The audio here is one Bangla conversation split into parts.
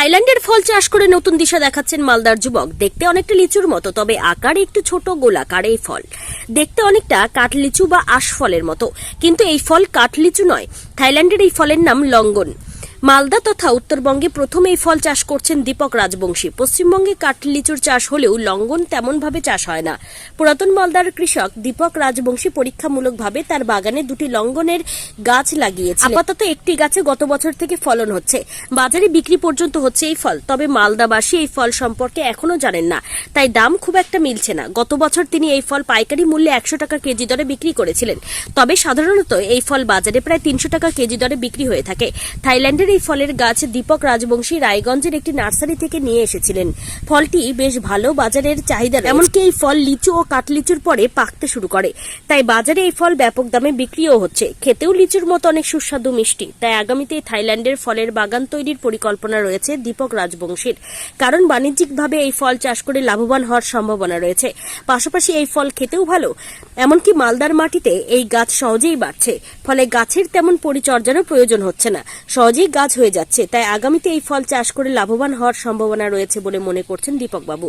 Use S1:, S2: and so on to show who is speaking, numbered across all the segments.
S1: থাইল্যান্ডের ফল চাষ করে নতুন দিশা দেখাচ্ছেন মালদার যুবক। দেখতে অনেকটা লিচুর মতো, তবে আকারে একটু ছোট গোলাকার এই ফল। দেখতে অনেকটা কাঠলিচু বা আশফলের মতো। কিন্তু এই ফল কাঠলিচু নয়। থাইল্যান্ডের এই ফলের নাম লঙ্গন। মালদা তথা উত্তরবঙ্গে প্রথম এই ফল চাষ করছেন দীপক রাজবংশী। পশ্চিমবঙ্গে কাঠলিচুর চাষ হলেও লঙ্গন তেমনভাবে চাষ হয় না। পুরাতন মালদার কৃষক দীপক রাজবংশী পরীক্ষামূলকভাবে তার বাগানে দুটি লঙ্গনের গাছ লাগিয়েছে আপাতত একটি গাছে গত বছর থেকে ফলন হচ্ছে। বাজারে বিক্রি পর্যন্ত হচ্ছে এই ফল, তবে মালদাবাসী এই ফল সম্পর্কে এখনও জানেন না। তাই দাম খুব একটা মিলছে না। গত বছর তিনি এই ফল পাইকারি মূল্যে একশো টাকা কেজি দরে বিক্রি করেছিলেন। তবে সাধারণত এই ফল বাজারে প্রায় তিনশো টাকা কেজি দরে বিক্রি হয়ে থাকে। থাইল্যান্ডের এই ফলের গাছ দীপক রাজবংশী রায়গঞ্জের একটি নার্সারি থেকে নিয়ে এসেছিলেন। ফলটি বেশ ভালো বাজারের চাহিদা এমনকি এই ফল লিচু ও কাঠলিচুর পরে পাকতে শুরু করে। তাই বাজারে এই ফল ব্যাপক দামে বিক্রিও হচ্ছে। খেতেও লিচুর মতো অনেক সুস্বাদু মিষ্টি। তাই আগামীতে থাইল্যান্ডের ফলের বাগান তৈরির পরিকল্পনা রয়েছে দীপক রাজবংশীর। কারণ বাণিজ্যিকভাবে এই ফল চাষ করে লাভবান হওয়ার সম্ভাবনা রয়েছে। পাশাপাশি এই ফল খেতেও ভালো। এমনকি মালদার মাটিতে এই গাছ সহজেই বাড়ছে। ফলে গাছের তেমন পরিচর্যারও প্রয়োজন হচ্ছে না। সহজেই গাছ হয়ে যাচ্ছে তাই আগামীতে এই ফল চাষ করে লাভবান হওয়ার সম্ভাবনা রয়েছে বলে মনে করছেন দীপক বাবু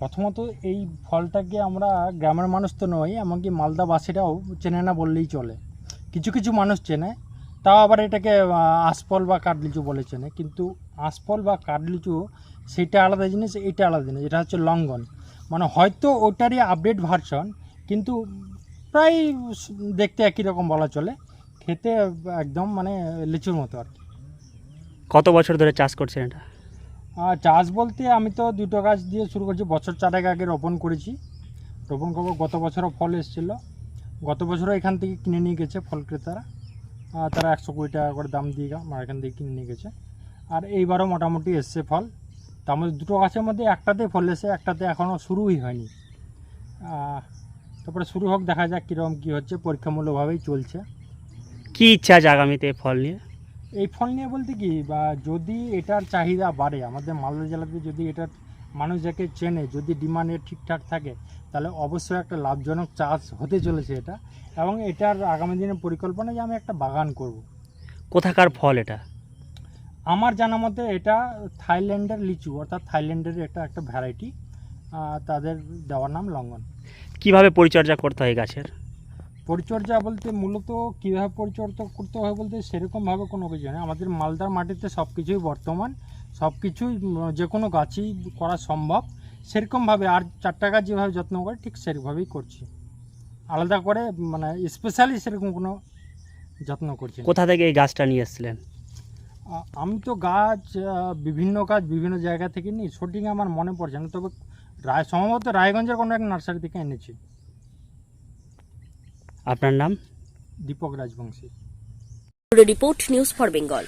S2: প্রথমত এই ফলটাকে আমরা গ্রামের মানুষ তো নই এমনকি মালদাবাসীরাও চেনে না বললেই চলে। কিছু কিছু মানুষ চেনে তাও আবার এটাকে আহ, আঁশফল বা কাঠলিচু বলে চেনে। কিন্তু আঁশফল বা কাঠলিচু সেটা আলাদা জিনিস এটা আলাদা জিনিস এটা হচ্ছে লঙ্ঘন। মানে হয়তো ওটারই আপডেট ভার্সন কিন্তু প্রায় দেখতে একই রকম বলা চলে। খেতে একদম মানে লিচুর মতো আর কি।
S3: কত বছর ধরে চাষ করছেন এটা?
S2: চাষ বলতে আমি তো দুটো গাছ দিয়ে শুরু করছি বছর চারেক আগে রোপণ করেছি। রোপণ করব গত বছরও ফল এসেছিল। গত বছরও এখান থেকে কিনে নিয়ে গেছে ফল ক্রেতারা। তারা একশো কুড়ি টাকা করে দাম দিয়ে আমার এখান থেকে কিনে নিয়ে গেছে। আর এইবারও মোটামুটি এসছে ফল। তার মধ্যে দুটো গাছের মধ্যে একটাতে ফল এসে একটাতে এখনও শুরুই হয়নি। তারপরে শুরু হোক দেখা যাক কীরকম কী হচ্ছে পরীক্ষামূলকভাবেই চলছে।
S3: কি ইচ্ছা আছে আগামীতে এই ফল নিয়ে?
S2: এই ফল নিয়ে বলতে কি বা যদি এটার চাহিদা বাড়ে আমাদের মালদা জেলাতে যদি এটার মানুষ যাকে চেনে যদি ডিমান্ডে ঠিকঠাক থাকে তাহলে অবশ্যই একটা লাভজনক চাষ হতে চলেছে এটা। এবং এটার আগামী দিনের পরিকল্পনা যে আমি একটা বাগান করব।
S3: কোথাকার ফল এটা?
S2: আমার জানা মতে এটা থাইল্যান্ডের লিচু অর্থাৎ থাইল্যান্ডের এটা একটা ভ্যারাইটি তাদের দেওয়ার নাম লঙ্ঘন
S3: কীভাবে পরিচর্যা করতে হয় গাছের?
S2: পরিচর্যা বলতে মূলত কীভাবে পরিচর্যা করতে হয় বলতে সেরকমভাবে কোনো কিছু নেই। আমাদের মালদার মাটিতে সব কিছুই বর্তমান সব কিছুই যে কোনো গাছই করা সম্ভব। সেরকমভাবে আর চারটা গাছ যেভাবে যত্ন করে ঠিক সেরকমভাবেই করছি। আলাদা করে মানে স্পেশালি সেরকম কোনো যত্ন করছি
S3: কোথা থেকে এই গাছটা নিয়ে এসেছিলেন?
S2: আমি তো গাছ বিভিন্ন গাছ বিভিন্ন জায়গা থেকে নিই। সঠিক আমার মনে পড়ছে না তবে রায় সম্ভবত রায়গঞ্জের কোনো এক নার্সারি থেকে এনেছি।
S3: আপনার নাম?
S2: Dipak Rajbanshi.
S1: Report news for Bengal.